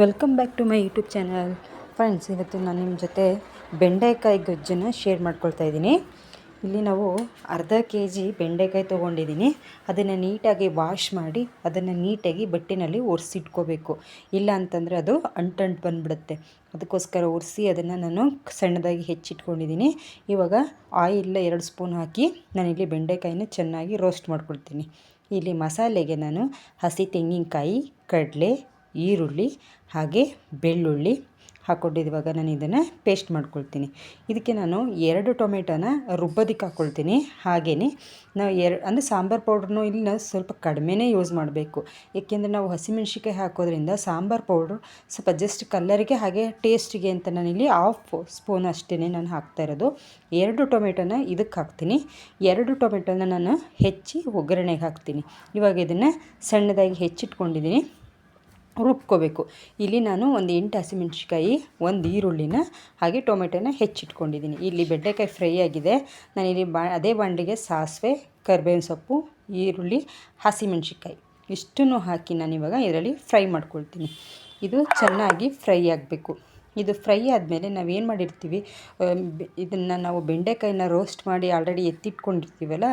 Welcome back to my YouTube channel. Friends, ಇವತ್ತು ನಾನು ನಿಮ್ಮ ಜೊತೆ ಬೆಂಡೆಕಾಯಿ ಗೊಜ್ಜನ್ನು ಶೇರ್ ಮಾಡ್ಕೊಳ್ತಾ ಇದ್ದೀನಿ. ಇಲ್ಲಿ ನಾವು ಅರ್ಧ ಕೆ ಜಿ ಬೆಂಡೆಕಾಯಿ ತೊಗೊಂಡಿದ್ದೀನಿ. ಅದನ್ನು ನೀಟಾಗಿ ವಾಶ್ ಮಾಡಿ ಅದನ್ನು ನೀಟಾಗಿ ಬಟ್ಟೆನಲ್ಲಿ ಒರೆಸಿಟ್ಕೋಬೇಕು. ಇಲ್ಲ ಅಂತಂದರೆ ಅದು ಅಂಟಂಟು ಬಂದುಬಿಡುತ್ತೆ. ಅದಕ್ಕೋಸ್ಕರ ಒರೆಸಿ ಅದನ್ನು ನಾನು ಸಣ್ಣದಾಗಿ ಹೆಚ್ಚಿಟ್ಕೊಂಡಿದ್ದೀನಿ. ಇವಾಗ ಆಯಿಲ್ ಎರಡು ಸ್ಪೂನ್ ಹಾಕಿ ನಾನಿಲ್ಲಿ ಬೆಂಡೆಕಾಯಿನ ಚೆನ್ನಾಗಿ ರೋಸ್ಟ್ ಮಾಡ್ಕೊಳ್ತೀನಿ. ಇಲ್ಲಿ ಮಸಾಲೆಗೆ ನಾನು ಹಸಿ ತೆಂಗಿನಕಾಯಿ, ಕಡಲೆ ಈರುಳ್ಳಿ ಹಾಗೆ ಬೆಳ್ಳುಳ್ಳಿ ಹಾಕ್ಕೊಂಡಿರುವಾಗ ನಾನು ಇದನ್ನು ಪೇಸ್ಟ್ ಮಾಡ್ಕೊಳ್ತೀನಿ. ಇದಕ್ಕೆ ನಾನು ಎರಡು ಟೊಮೆಟೋನ ರುಬ್ಬೋದಿಕ್ಕೆ ಹಾಕ್ಕೊಳ್ತೀನಿ. ಹಾಗೆಯೇ ನಾವು ಎರಡು ಅಂದರೆ ಸಾಂಬಾರು ಪೌಡ್ರನ್ನು ಇಲ್ಲಿ ನಾವು ಸ್ವಲ್ಪ ಕಡಿಮೆನೇ ಯೂಸ್ ಮಾಡಬೇಕು. ಏಕೆಂದರೆ ನಾವು ಹಸಿಮೆಣ್ಸಿಕಾಯಿ ಹಾಕೋದ್ರಿಂದ ಸಾಂಬಾರು ಪೌಡ್ರು ಸ್ವಲ್ಪ ಜಸ್ಟ್ ಕಲ್ಲರಿಗೆ ಹಾಗೆ ಟೇಸ್ಟಿಗೆ ಅಂತ ನಾನಿಲ್ಲಿ ಹಾಫ್ ಸ್ಪೂನ್ ಅಷ್ಟೇ ನಾನು ಹಾಕ್ತಾ ಇರೋದು. ಎರಡು ಟೊಮೆಟೊನ ಇದಕ್ಕೆ ಹಾಕ್ತೀನಿ. ಎರಡು ಟೊಮೆಟೊನ ನಾನು ಹೆಚ್ಚಿ ಒಗ್ಗರಣೆಗೆ ಹಾಕ್ತೀನಿ. ಇವಾಗ ಇದನ್ನು ಸಣ್ಣದಾಗಿ ಹೆಚ್ಚಿಟ್ಕೊಂಡಿದ್ದೀನಿ. ರುಬ್ಕೋಬೇಕು. ಇಲ್ಲಿ ನಾನು ಒಂದು ಎಂಟು ಹಸಿಮೆಣ್ಸಿಕಾಯಿ ಒಂದು ಈರುಳ್ಳಿನ ಹಾಗೆ ಟೊಮೆಟೊನ ಹೆಚ್ಚಿಟ್ಕೊಂಡಿದ್ದೀನಿ. ಇಲ್ಲಿ ಬೆಂಡೆಕಾಯಿ ಫ್ರೈ ಆಗಿದೆ. ನಾನಿಲ್ಲಿ ಬಾ, ಅದೇ ಬಾಂಡಿಗೆ ಸಾಸಿವೆ, ಕರ್ಬೇವಿನ ಸೊಪ್ಪು, ಈರುಳ್ಳಿ ಹಸಿಮೆಣ್ಸಿಕಾಯಿ ಇಷ್ಟನ್ನು ಹಾಕಿ ನಾನಿವಾಗ ಇದರಲ್ಲಿ ಫ್ರೈ ಮಾಡ್ಕೊಳ್ತೀನಿ. ಇದು ಚೆನ್ನಾಗಿ ಫ್ರೈ ಆಗಬೇಕು. ಇದು ಫ್ರೈ ಆದಮೇಲೆ ನಾವೇನು ಮಾಡಿರ್ತೀವಿ ಇದನ್ನು ನಾವು ಬೆಂಡೆಕಾಯಿನ ರೋಸ್ಟ್ ಮಾಡಿ ಆಲ್ರೆಡಿ ಎತ್ತಿಟ್ಕೊಂಡಿರ್ತೀವಲ್ಲ,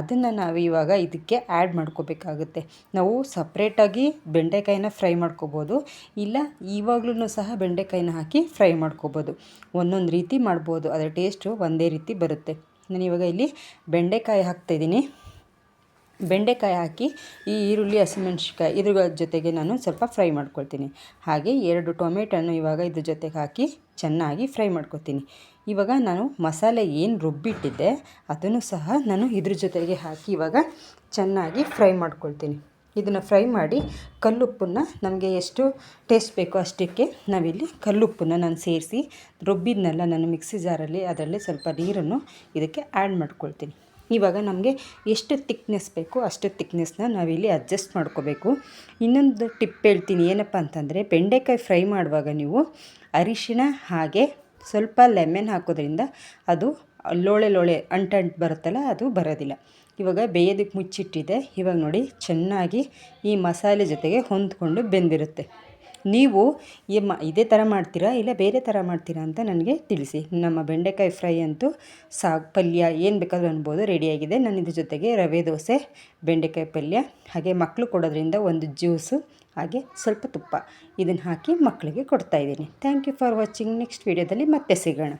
ಅದನ್ನು ನಾವು ಇವಾಗ ಇದಕ್ಕೆ ಆ್ಯಡ್ ಮಾಡ್ಕೋಬೇಕಾಗುತ್ತೆ. ನಾವು ಸಪ್ರೇಟಾಗಿ ಬೆಂಡೆಕಾಯಿನ ಫ್ರೈ ಮಾಡ್ಕೋಬೋದು, ಇಲ್ಲ ಇವಾಗಲೂ ಸಹ ಬೆಂಡೆಕಾಯಿನ ಹಾಕಿ ಫ್ರೈ ಮಾಡ್ಕೋಬೋದು. ಒಂದೊಂದು ರೀತಿ ಮಾಡ್ಬೋದು, ಅದರ ಟೇಸ್ಟು ಒಂದೇ ರೀತಿ ಬರುತ್ತೆ. ನಾನು ಇವಾಗ ಇಲ್ಲಿ ಬೆಂಡೆಕಾಯಿ ಹಾಕ್ತಾಯಿದ್ದೀನಿ ಬೆಂಡೆಕಾಯಿ ಹಾಕಿ, ಈ ಈರುಳ್ಳಿ ಹಸಿಮೆಣ್ಸಿಕಾಯಿ ಇದ್ರ ಜೊತೆಗೆ ನಾನು ಸ್ವಲ್ಪ ಫ್ರೈ ಮಾಡ್ಕೊಳ್ತೀನಿ. ಹಾಗೆ ಎರಡು ಟೊಮೆಟೊನು ಇವಾಗ ಇದ್ರ ಜೊತೆಗೆ ಹಾಕಿ ಚೆನ್ನಾಗಿ ಫ್ರೈ ಮಾಡ್ಕೊತೀನಿ. ಇವಾಗ ನಾನು ಮಸಾಲೆ ಏನು ರುಬ್ಬಿಟ್ಟಿದ್ದೆ, ಅದನ್ನು ಸಹ ನಾನು ಇದ್ರ ಜೊತೆಗೆ ಹಾಕಿ ಇವಾಗ ಚೆನ್ನಾಗಿ ಫ್ರೈ ಮಾಡ್ಕೊಳ್ತೀನಿ. ಇದನ್ನು ಫ್ರೈ ಮಾಡಿ ಕಲ್ಲುಪ್ಪನ್ನು ನಮಗೆ ಎಷ್ಟು ಟೇಸ್ಟ್ ಬೇಕೋ ಅಷ್ಟಕ್ಕೆ ನಾವಿಲ್ಲಿ ಕಲ್ಲುಪ್ಪನ್ನು ನಾನು ಸೇರಿಸಿ, ರುಬ್ಬಿದ್ನೆಲ್ಲ ನಾನು ಮಿಕ್ಸಿ ಜಾರಲ್ಲಿ ಅದರಲ್ಲಿ ಸ್ವಲ್ಪ ನೀರನ್ನು ಇದಕ್ಕೆ ಆ್ಯಡ್ ಮಾಡ್ಕೊಳ್ತೀನಿ. ಇವಾಗ ನಮಗೆ ಎಷ್ಟು ತಿಕ್ನೆಸ್ ಬೇಕು ಅಷ್ಟು ತಿಕ್ನೆಸ್ನ ನಾವಿಲ್ಲಿ ಅಡ್ಜಸ್ಟ್ ಮಾಡ್ಕೋಬೇಕು. ಇನ್ನೊಂದು ಟಿಪ್ ಹೇಳ್ತೀನಿ, ಏನಪ್ಪ ಅಂತಂದರೆ ಬೆಂಡೆಕಾಯಿ ಫ್ರೈ ಮಾಡುವಾಗ ನೀವು ಅರಿಶಿಣ ಹಾಗೆ ಸ್ವಲ್ಪ ಲೆಮೆನ್ ಹಾಕೋದ್ರಿಂದ ಅದು ಲೋಳೆ ಲೋಳೆ ಅಂಟಂಟು ಬರುತ್ತಲ್ಲ, ಅದು ಬರೋದಿಲ್ಲ. ಇವಾಗ ಬೇಯೋದಕ್ಕೆ ಮುಚ್ಚಿಟ್ಟಿದೆ. ಇವಾಗ ನೋಡಿ, ಚೆನ್ನಾಗಿ ಈ ಮಸಾಲೆ ಜೊತೆಗೆ ಹೊಂದ್ಕೊಂಡು ಬೆಂದಿರುತ್ತೆ. ನೀವು ಇದೇ ಥರ ಮಾಡ್ತೀರಾ ಇಲ್ಲ ಬೇರೆ ಥರ ಮಾಡ್ತೀರಾ ಅಂತ ನನಗೆ ತಿಳಿಸಿ. ನಮ್ಮ ಬೆಂಡೆಕಾಯಿ ಫ್ರೈ ಅಂತೂ ಸಾಗು, ಪಲ್ಯ ಏನು ಬೇಕಾದರೂ ಅನ್ಬೋದು ರೆಡಿಯಾಗಿದೆ ನಾನು ಇದ್ರ ಜೊತೆಗೆ ರವೆ ದೋಸೆ, ಬೆಂಡೆಕಾಯಿ ಪಲ್ಯ, ಹಾಗೆ ಮಕ್ಕಳು ಕೊಡೋದ್ರಿಂದ ಒಂದು ಜ್ಯೂಸು, ಹಾಗೆ ಸ್ವಲ್ಪ ತುಪ್ಪ ಇದನ್ನು ಹಾಕಿ ಮಕ್ಕಳಿಗೆ ಕೊಡ್ತಾಯಿದ್ದೀನಿ thank you for watching next ವೀಡಿಯೋದಲ್ಲಿ ಮತ್ತೆ ಸಿಗೋಣ.